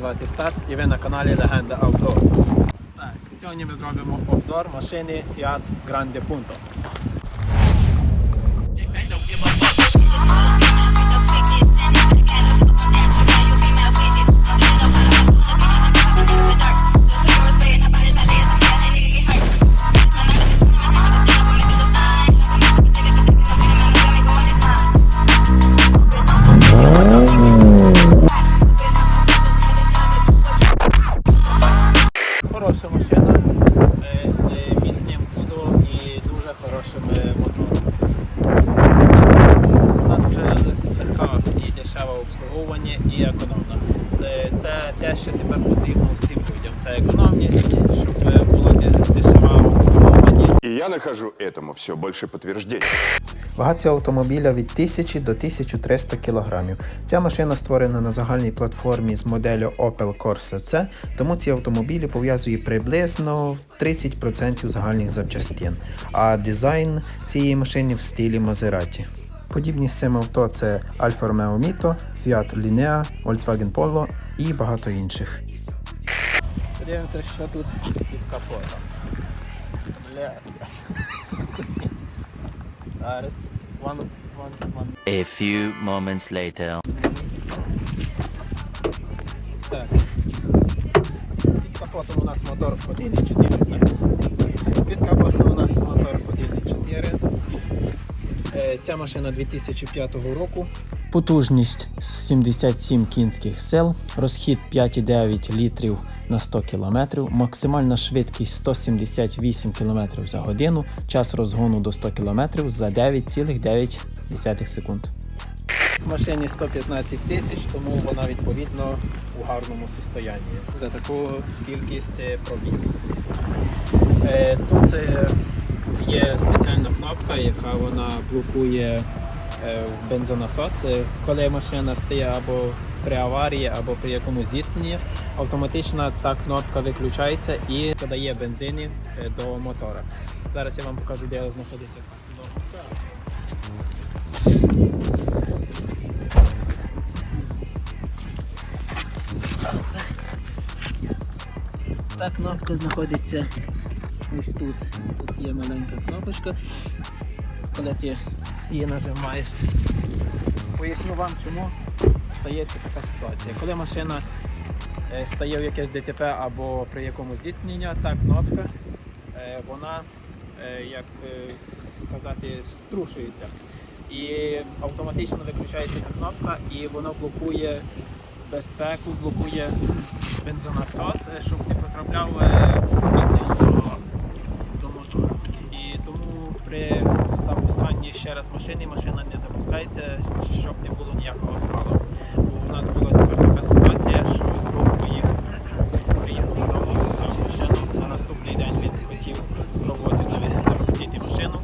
звати Стас і ви на каналі Легенда Авто. Так, сьогодні ми зробимо обзор машини Fiat Grande Punto. Це те, що тепер потрібно всім людям. Це економність, щоб е, було де- дешева в я нахожу этому все больше подтверждений. Вага цього автомобіля від 1000 до 1300 кг. Ця машина створена на загальній платформі з моделлю Opel Corsa C, тому ці автомобілі пов'язує приблизно 30% загальних запчастин, а дизайн цієї машини в стилі Maserati. Подібні з цим авто це Alfa Romeo Mito, Fiat Linea, Volkswagen Polo і багато інших. Подивимося, що тут під капотом. Бля. Зараз. One, one, one. A few moments later. Так. Під капотом у нас мотор 1.4. Під капотом у нас мотор 1.4. Е, Ця машина 2005 року. Потужність 77 кінських сил, розхід 5,9 літрів на 100 км, максимальна швидкість 178 км за годину, час розгону до 100 км за 9,9 секунд. В машині 115 тисяч, тому вона відповідно у гарному стані за таку кількість е, пробіг. Е, Тут е, є спеціальна кнопка, яка вона блокує бензонасос. Е, Коли машина стає або при аварії, або при якомусь зіткненні, автоматично та кнопка виключається і подає бензині е, до мотора. Зараз я вам покажу, де знаходиться. Та кнопка знаходиться ось тут. Тут є маленька кнопочка. Коли ти її нажимаєш. Поясню вам, чому стається така ситуація. Коли машина е, стає в якесь ДТП або при якомусь зіткненні, та кнопка, е, вона, е, як сказати, струшується. І автоматично виключається та кнопка, і вона блокує безпеку, блокує бензонасос, щоб не потрапляв бензин запусканні ще раз машини машина не запускається, щоб не було ніякого спалу. Бо у нас була тепер така ситуація, що поїхав, приїхав додому, поставив машину. На наступний день він хотів завис- запустити машину.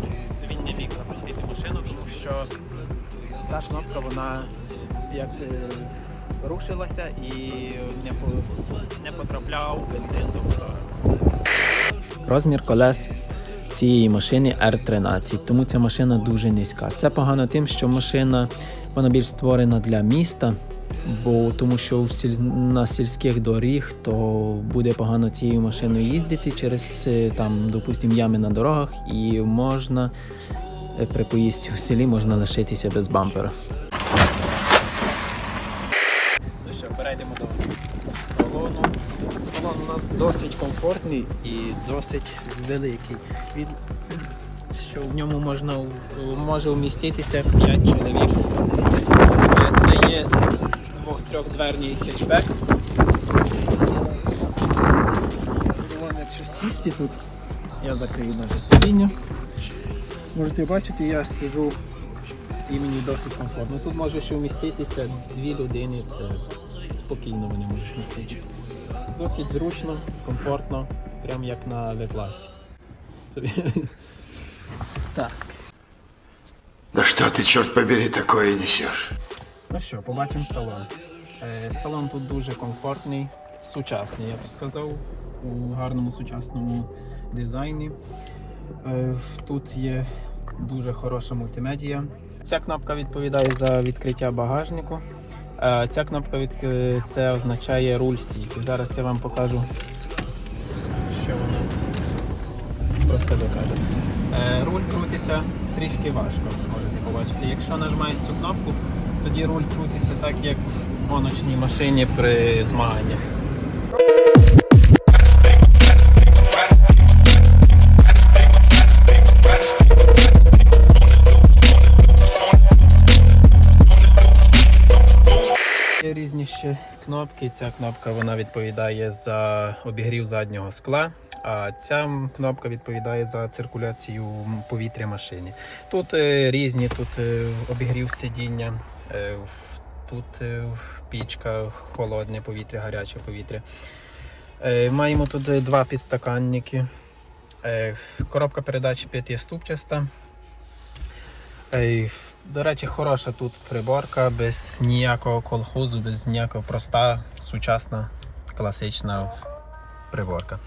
Він не міг запустити машину, тому що та кнопка вона як рушилася і не, не потрапляв бензин. Розмір колес цієї машини R13, тому ця машина дуже низька. Це погано тим, що машина вона більш створена для міста, бо тому що в сіль... на сільських доріг то буде погано цією машиною їздити через е, там, допустимо, ями на дорогах, і можна е, при поїздці в селі можна лишитися без бампера. Ну що, перейдемо до салону. Салон у нас досить комфортний і досить великий. Він, що в ньому можна може вміститися 5 чоловік. Це є двох-трьохдверний хетчбек. Якщо сісти тут, я закрию навіть сидіння. Можете бачити, я сиджу і мені досить комфортно. Тут може ще вміститися дві людини, це спокійно вони можуть вмістити. Досить зручно, комфортно, прям як на В-класі. Тобі- Так. Да что ты, черт побери, такое несешь? Ну що, побачимо салон. Е, Салон тут дуже комфортний, сучасний, я б сказав, у гарному сучасному дизайні. Е, Тут є дуже хороша мультимедія. Ця кнопка відповідає за відкриття багажнику. Е, Ця кнопка від е, це означає руль стійки. Зараз я вам покажу, що воно про себе каже. Е, Руль крутиться трішки важко, можете побачити. Якщо нажимаєш цю кнопку, тоді руль крутиться так, як в гоночній машині при змаганнях. Кнопки. Ця кнопка вона відповідає за обігрів заднього скла, а ця кнопка відповідає за циркуляцію повітря машини. Тут е, різні, тут е, обігрів сидіння, е, тут пічка, холодне повітря, гаряче повітря. Маємо тут два підстаканники. Коробка передач п'ятиступчаста. До речі, хороша тут приборка, без ніякого колхозу, без ніякого проста, сучасна, класична приборка.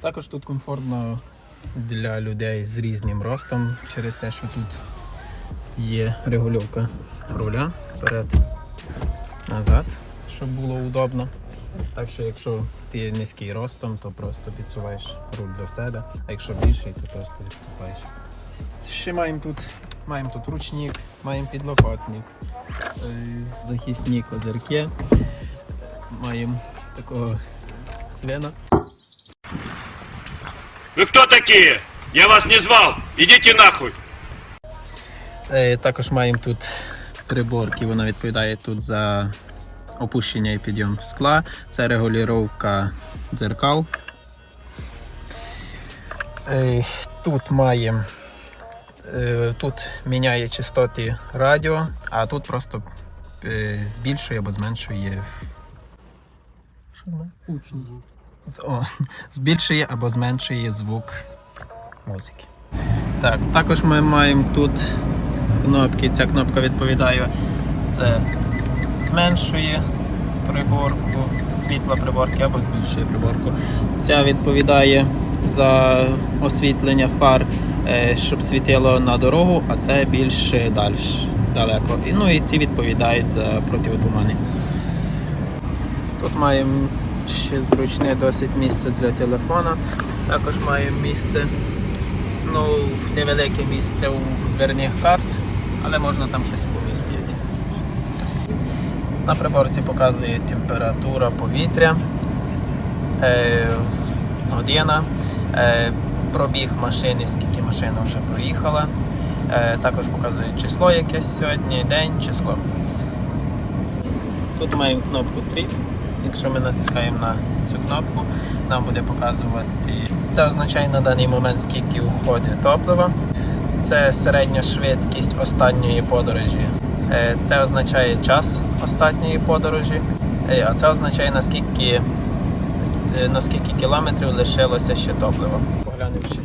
Також тут комфортно для людей з різним ростом, через те, що тут є регульовка руля вперед, назад, щоб було удобно. Так що якщо ти низький ростом, то просто підсуваєш руль до себе, а якщо більший, то просто відступаєш. Ще маємо тут, маємо тут ручник, маємо підлокотник, е, захисні козирки, маємо такого свина. Вы кто такие? Я вас не звал. Идите нахуй. Е, Також маємо тут приборки, вона відповідає тут за опущення і підйом скла. Це регулювання дзеркал. Тут маємо е, тут міняє частоти радіо, а тут просто е, збільшує або зменшує гучність. О, збільшує або зменшує звук музики. Так, також ми маємо тут кнопки. Ця кнопка відповідає, це зменшує приборку, світла приборки або збільшує приборку. Ця відповідає за освітлення фар, е, щоб світило на дорогу, а це більш далі, далеко. Ну і ці відповідають за противотумани. Тут маємо ще зручне досить місце для телефона. Також маємо місце ну, невелике місце у дверних карт, але можна там щось помістити. На приборці показує температура повітря, е, година, е, пробіг машини, скільки машина вже проїхала. Е, також показує число якесь сьогодні, день, число. Тут маємо кнопку Trip. Якщо ми натискаємо на цю кнопку, нам буде показувати. Це означає на даний момент, скільки уходить топлива. Це середня швидкість останньої подорожі. Е, Це означає час останньої подорожі, Е, а це означає наскільки, е, наскільки кілометрів лишилося ще топлива. Поглянемо ще.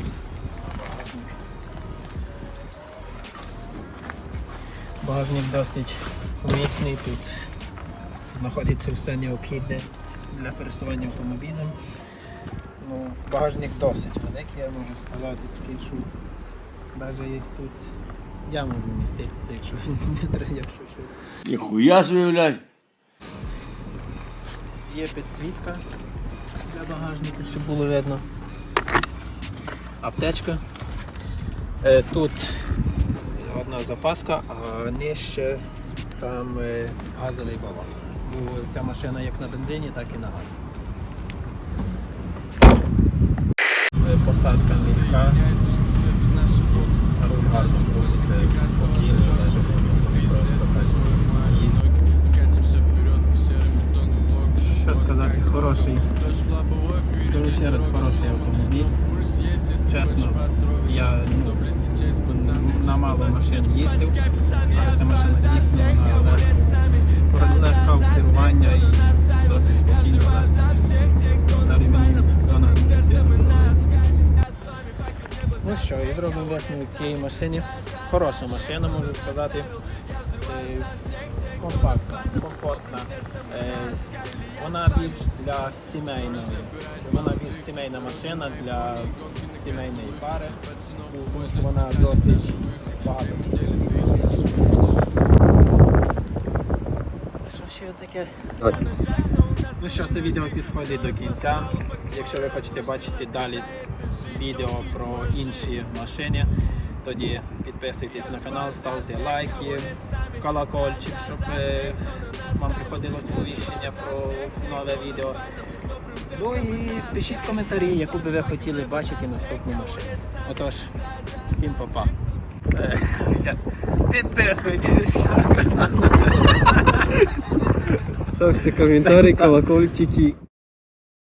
Багажник досить умісний тут знаходиться все необхідне для пересування автомобілем. Ну, багажник досить великий, я можу сказати, такий, що навіть тут я можу вміститися, якщо не треба, якщо щось. Нихуя себе. Є підсвітка для багажника, щоб було видно. Аптечка. Е, Тут одна запаска, а нижче там е, газовий балон. Бо ця машина як на бензині, так і на газ. Е, Посадка мілка. Руль гарно зробимо висновок цієї машини. Хороша машина, можу сказати. е, компактна, комфортна. Е, Вона більш для сімейної. Вона більш сімейна машина для сімейної пари, тому що вона досить багато. Що ще таке? Ну що, це відео підходить до кінця. Якщо ви хочете бачити далі відео про інші машини, тоді підписуйтесь на канал, ставте лайки, колокольчик, щоб е, вам приходило сповіщення про нове відео. Ну і пишіть коментарі, яку би ви хотіли бачити наступну машину. Отож, всім па-па. Е, Підписуйтесь на канал. Ставте коментарі, колокольчики.